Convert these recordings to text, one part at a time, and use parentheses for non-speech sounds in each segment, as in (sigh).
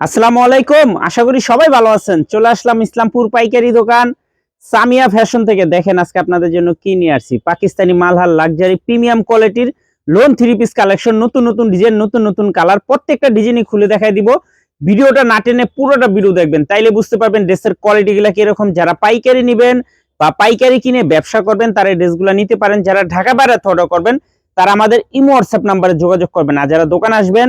আসসালামু আলাইকুম। আশা করি সবাই ভালো আছেন। চলে আসলাম ইসলামপুর পাইকারি দোকান। সামিয়া ফ্যাশন থেকে দেখেন আজকে আপনাদের জন্য কি নিয়ে আসছি। পাকিস্তানি মালহার লাক্সারি প্রিমিয়াম কোয়ালিটির লোন থ্রি পিস কালেকশন, নতুন নতুন ডিজাইন, নতুন নতুন কালার। প্রত্যেকটা ডিজাইনই খুলে দেখাই দিব। ভিডিওটা না টেনে পুরোটা ভিডিও দেখবেন। তাইলে বুঝতে পারবেন ড্রেসের কোয়ালিটি গুলা কীরকম। যারা পাইকারি নেবেন বা পাইকারি কিনে ব্যবসা করবেন, তারা ড্রেসগুলো নিতে পারেন। যারা ঢাকা বাইরে অর্ডার করবেন, তারা আমাদের ইমো হোয়াটসঅ্যাপ নাম্বারে যোগাযোগ করবেন। আর যারা দোকান আসবেন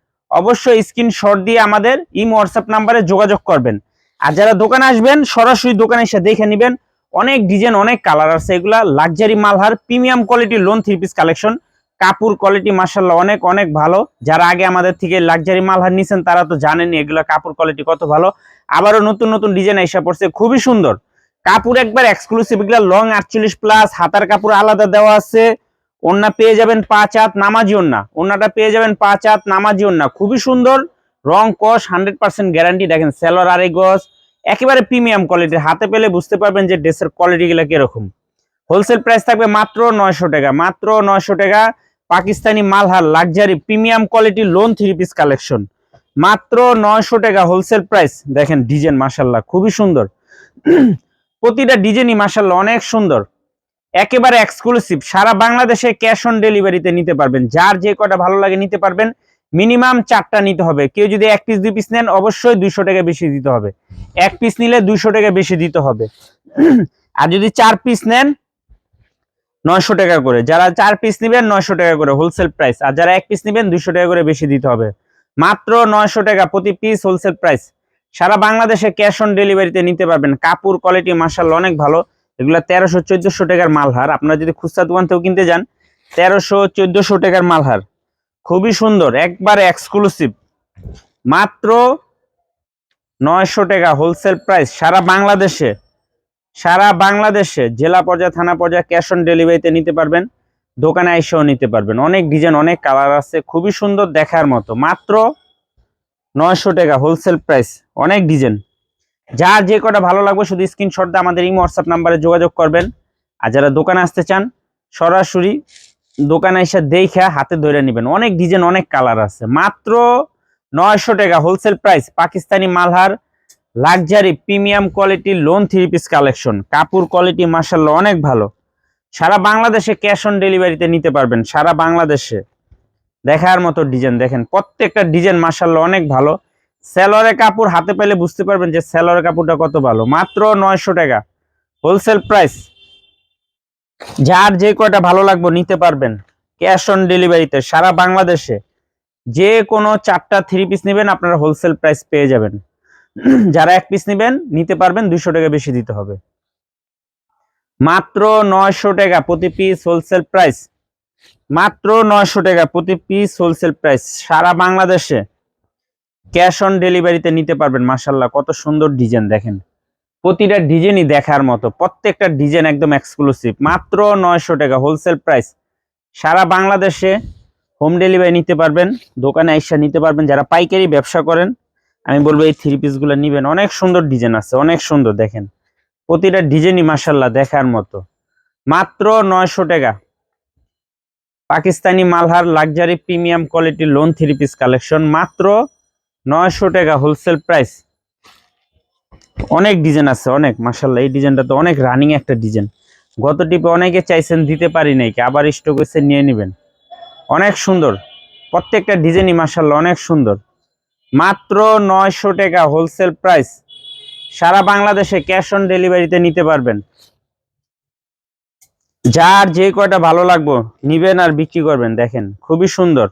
অবশ্যই স্ক্রিনশট দিয়ে আমাদের ইমো হোয়াটসঅ্যাপ নাম্বারে যোগাযোগ করবেন। আর যারা দোকানে আসবেন, সরাসরি দোকানে এসে দেখে নেবেন, অনেক ডিজাইন অনেক কালার আছে। এগুলা লাক্সারি মালহার প্রিমিয়াম কোয়ালিটির লোন থ্রি পিস কালেকশন কাপড় কোয়ালিটি মার্শাল্লাহ অনেক অনেক ভালো। যারা আগে আমাদের থেকে লাক্সারি মালহার নিছেন, তারা তো জানেনই এগুলা কাপড় কোয়ালিটি কত ভালো। আবারও নতুন নতুন ডিজাইন এসে পড়ছে, খুবই সুন্দর। কাপড় একবার এক্সক্লুসিভ এগুলা লং আটচল্লিশ প্লাস হাতার কাপড় আলাদা দেওয়া আছে। ওন্না পেয়ে যাবেন পাঁচ হাত নামাজি ওন্না ওন্নাটা পেয়ে যাবেন পাঁচ হাত নামাজি ওন্না খুবই সুন্দর। রং, কস, হান্ড্রেড পার্সেন্ট গ্যারান্টি। দেখেন সেলর আড়াই গজ একেবারে প্রিমিয়াম কোয়ালিটির হাতে পেলে বুঝতে পারবেন যে ড্রেসের কোয়ালিটি গুলা কীরকম। হোলসেল প্রাইস থাকবে মাত্র নয়শো টাকা। মাত্র নয়শো টাকা। Pakistani Malhar luxury premium quality lawn three piece collection. মাত্র নয়শো টাকা হোলসেল প্রাইস। দেখেন ডিজাইন মাসাল্লাহ খুবই সুন্দর। (clears throat) প্রতিটা ডিজাইনই মাসাল্লাহ অনেক সুন্দর। একেবারে এক্সক্লুসিভ সারা বাংলাদেশে ক্যাশ অন ডেলিভারিতে নিতে পারবেন। যার যে কটা ভালো লাগে নিতে পারবেন। মিনিমাম চারটা নিতে হবে। কেউ যদি এক পিস দুই পিস নেন, অবশ্যই দুইশো টাকা বেশি দিতে হবে। এক পিস নিলে দুইশো টাকা বেশি দিতে হবে। আর যদি চার পিস নেন, নয়শো টাকা করে। যারা চার পিস নেবেন, নয়শো টাকা করে হোলসেল প্রাইস আর যারা এক পিস নেবেন, দুইশো টাকা করে বেশি দিতে হবে। মাত্র নয়শো টাকা প্রতি পিস হোলসেল প্রাইস সারা বাংলাদেশে ক্যাশ অন ডেলিভারিতে নিতে পারবেন। কাপড় কোয়ালিটি মার্শাল অনেক ভালো। এগুলা তেরোশো চোদ্দশো টাকার মালহার। আপনারা যদি খুচরা দোকান থেকেও কিনতে যান, তেরোশো চোদ্দশো টাকার মালহার। খুবই সুন্দর, একবার এক্সক্লুসিভ মাত্র নয়শো টাকা হোলসেল প্রাইস সারা বাংলাদেশে। সারা বাংলাদেশে জেলা পর্যায়ে, থানা পর্যায়ে ক্যাশ অন ডেলিভারিতে নিতে পারবেন, দোকানে এসেও নিতে পারবেন। অনেক ডিজাইন অনেক কালার আছে, খুবই সুন্দর দেখার মতো। মাত্র নয়শো টাকা হোলসেল প্রাইস অনেক ডিজাইন যার যে কটা ভালো লাগবে শুধু স্ক্রিনশট দিয়ে আমাদের এই হোয়াটসঅ্যাপ নাম্বারে যোগাযোগ করবেন। আর যারা দোকানে আসতে চান, সরাসরি দোকানে এসে দেখে হাতে ধরে নেবেন। অনেক ডিজাইন অনেক কালার আছে। মাত্র নয়শো টাকা wholesale price Pakistani Malhar luxury premium quality lawn three piece collection কাপড় কোয়ালিটি মার্শাল্লাহ অনেক ভালো। সারা বাংলাদেশে ক্যাশ অন ডেলিভারিতে নিতে পারবেন, সারা বাংলাদেশে। দেখার মতো ডিজাইন দেখেন, প্রত্যেকটা ডিজাইন মার্শাল্লাহ অনেক ভালো। সেলরের কাপড় হাতে পেলে বুঝতে পারবেন যে সেলরের কাপড়টা কত ভালো। মাত্র নয়শো টাকা। Wholesale price. যার যে কয়টা ভালো লাগবে নিতে পারবেন। ক্যাশ অন ডেলিভারিতে সারা বাংলাদেশে যে কোনো চারটা থ্রি পিস নেবেন, আপনারা হোলসেল প্রাইস পেয়ে যাবেন। যারা এক পিস নেবেন, নিতে পারবেন দুইশো টাকা বেশি দিতে হবে। মাত্র নয়শো টাকা প্রতি পিস হোলসেল প্রাইস। মাত্র নয়শো টাকা প্রতি পিস হোলসেল প্রাইস। সারা বাংলাদেশে ক্যাশ অন ডেলিভারিতে নিতে পারবেন মাসাল্লাহ কত সুন্দর ডিজাইন দেখেন। প্রতিটা ডিজাইনই দেখার মতো, প্রত্যেকটা ডিজাইন একদম এক্সক্লুসিভ মাত্র নয়শো টাকা হোলসেল প্রাইস সারা বাংলাদেশে হোম ডেলিভারি নিতে পারবেন, দোকানে আইসা নিতে পারবেন, যারা পাইকারি ব্যবসা করেন, আমি বলব এই থ্রি পিসগুলো নিবেন, অনেক সুন্দর ডিজাইন আছে, অনেক সুন্দর দেখেন। প্রতিটা ডিজাইনই মাসাল্লাহ দেখার মতো। মাত্র নয়শো টাকা। Pakistani Malhar luxury premium quality lawn three piece collection মাত্র নয়শো টাকা হোলসেল প্রাইস অনেক ডিজাইন আছে, অনেক মাসাল্লাহ এই ডিজাইনটা তো অনেক রানিং একটা ডিজাইন গত টিপে অনেকে চাইছেন দিতে পারি নাই আবার স্টক এসে নিয়ে নেবেন। অনেক সুন্দর। প্রত্যেকটা ডিজাইনই মাসাল্লাহ অনেক সুন্দর। মাত্র নয়শো টাকা হোলসেল প্রাইস সারা বাংলাদেশে ক্যাশ অন ডেলিভারিতে নিতে পারবেন। যার যে কয়টা ভালো লাগবো, নিবেন আর বিক্রি করবেন, দেখেন, খুবই সুন্দর।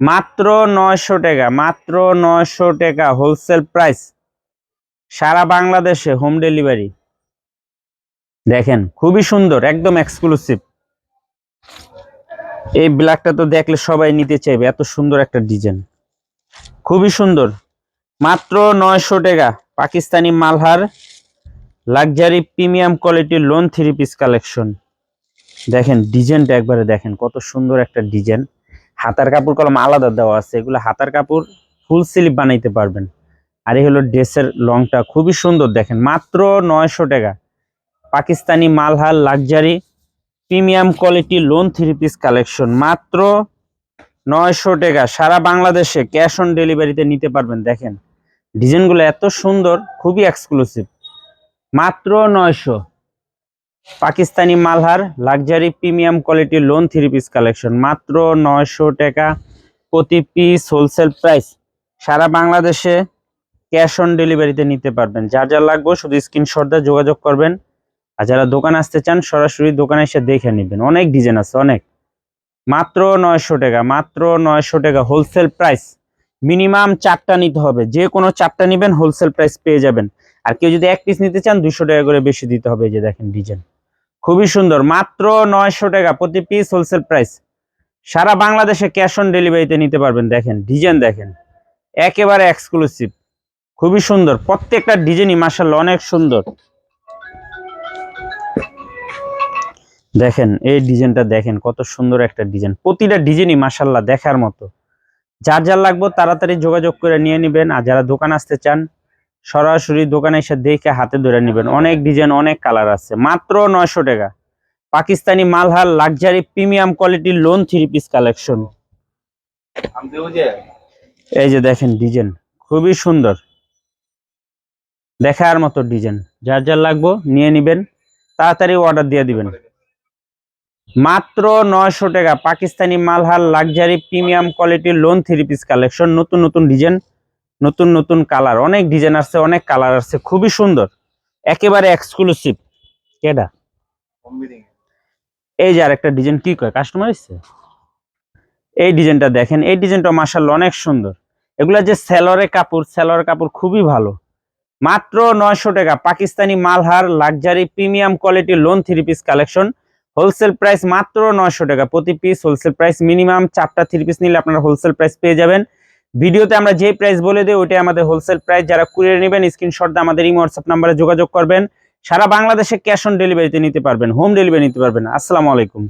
মাত্র নয়শো টাকা, মাত্র নয়শো টাকা হোলসেল প্রাইস সারা বাংলাদেশে হোম ডেলিভারি দেখেন, খুবই সুন্দর, একদম এক্সক্লুসিভ এই ব্ল্যাকটা তো দেখলে সবাই নিতে চাইবে, এত সুন্দর একটা ডিজাইন খুবই সুন্দর। মাত্র নয়শো টাকা, পাকিস্তানি মালহার লাক্সারি প্রিমিয়াম কোয়ালিটির লোন থ্রি পিস কালেকশন দেখেন ডিজাইনটা একবারে দেখেন, কত সুন্দর একটা ডিজাইন হাতার কাপড় কলম আলাদা দেওয়া আছে, এগুলো হাতার কাপড় ফুল স্লিপ বানাইতে পারবেন। আর এই হলো ড্রেসের লংটা, খুবই সুন্দর দেখেন, মাত্র নয়শো টাকা। Pakistani Malhar luxury premium quality lawn three piece collection মাত্র নয়শো টাকা। সারা বাংলাদেশে ক্যাশ অন ডেলিভারিতে নিতে পারবেন, দেখেন। ডিজাইনগুলো এত সুন্দর, খুবই এক্সক্লুসিভ মাত্র নয়শো। Pakistani Malhar luxury premium quality lawn three piece collection. মাত্র নয়শো টাকা প্রতি পিস হোলসেল প্রাইস। সারা বাংলাদেশে ক্যাশ অন ডেলিভারিতে নিতে পারবেন। যা যা লাগবে শুধু স্ক্রিনশট দিয়ে যোগাযোগ করবেন। আর যারা দোকান আসতে চান, সরাসরি দোকানে এসে দেখে নেবেন। অনেক ডিজাইন আছে, অনেক। মাত্র নয়শো টাকা, মাত্র নয়শো টাকা হোলসেল প্রাইস। মিনিমাম চারটা নিতে হবে। যে কোনো চারটা নেবেন, হোলসেল প্রাইস পেয়ে যাবেন। আর কেউ যদি এক পিস নিতে চান, দুশো টাকা করে বেশি দিতে হবে। যে দেখেন ডিজাইন। খুবই সুন্দর। মাত্র নয়শো টাকা প্রতি পিস হোলসেল প্রাইস সারা বাংলাদেশে ক্যাশ অন ডেলিভারিতে নিতে পারবেন, দেখেন ডিজাইন দেখেন। একেবারে এক্সক্লুসিভ খুবই সুন্দর। প্রত্যেকটা ডিজাইনই মার্শাল্লাহ অনেক সুন্দর। দেখেন, এই ডিজাইনটা দেখেন, কত সুন্দর একটা ডিজাইন প্রতিটা ডিজাইনই মার্শাল্লাহ দেখার মতো। যার যার লাগবে তাড়াতাড়ি যোগাযোগ করে নিয়ে নেবেন। আর যারা দোকান আসতে চান সরাসরি দোকানে এসে দেখে হাতে ধরে নেবেন। অনেক ডিজাইন অনেক কালার আছে। মাত্র নয়শো টাকা। পাকিস্তানি মালহার লাক্সারি প্রিমিয়াম কোয়ালিটির লোন থ্রি পিস কালেকশন এই যে দেখেন ডিজাইন খুবই সুন্দর। দেখার মতো ডিজাইন যার যার লাগবে নিয়ে নেবেন। তাড়াতাড়ি অর্ডার দিয়ে দিবেন। মাত্র নয়শো টাকা। পাকিস্তানি মালহার লাক্সারি প্রিমিয়াম কোয়ালিটির লোন থ্রি পিস কালেকশন নতুন নতুন ডিজাইন নতুন নতুন কালার অনেক ডিজাইন আছে অনেক কালার আছে খুবই সুন্দর। একেবারে এক্সক্লুসিভ কেডা? এই যে আরেকটা ডিজাইন কি কয়? কাস্টমার এসছে? এই ডিজাইনটা দেখেন, এই ডিজাইনটা মার্শাল অনেক সুন্দর। এগুলা যে সেলরের কাপড় সেলরের কাপড় খুবই ভালো। মাত্র নয়শো টাকা, পাকিস্তানি মালহার লাক্সারি প্রিমিয়াম কোয়ালিটির lawn three piece collection wholesale price মাত্র নয়শো টাকা, প্রতি পিস হোলসেল প্রাইস মিনিমাম চারটা থ্রি পিস নিলে আপনারা হোলসেল প্রাইস পেয়ে যাবেন। ভিডিওতে আমরা যে প্রাইস বলে দিই, ওইটাই আমাদের হোলসেল প্রাইস যারা কুরিয়ার নেবেন স্ক্রিনশট দিয়ে আমাদের ইমো হোয়াটসঅ্যাপ নাম্বারে যোগাযোগ করবেন। সারা বাংলাদেশে ক্যাশ অন ডেলিভারিতে নিতে পারবেন হোম ডেলিভারি নিতে পারবেন। আসসালামু আলাইকুম।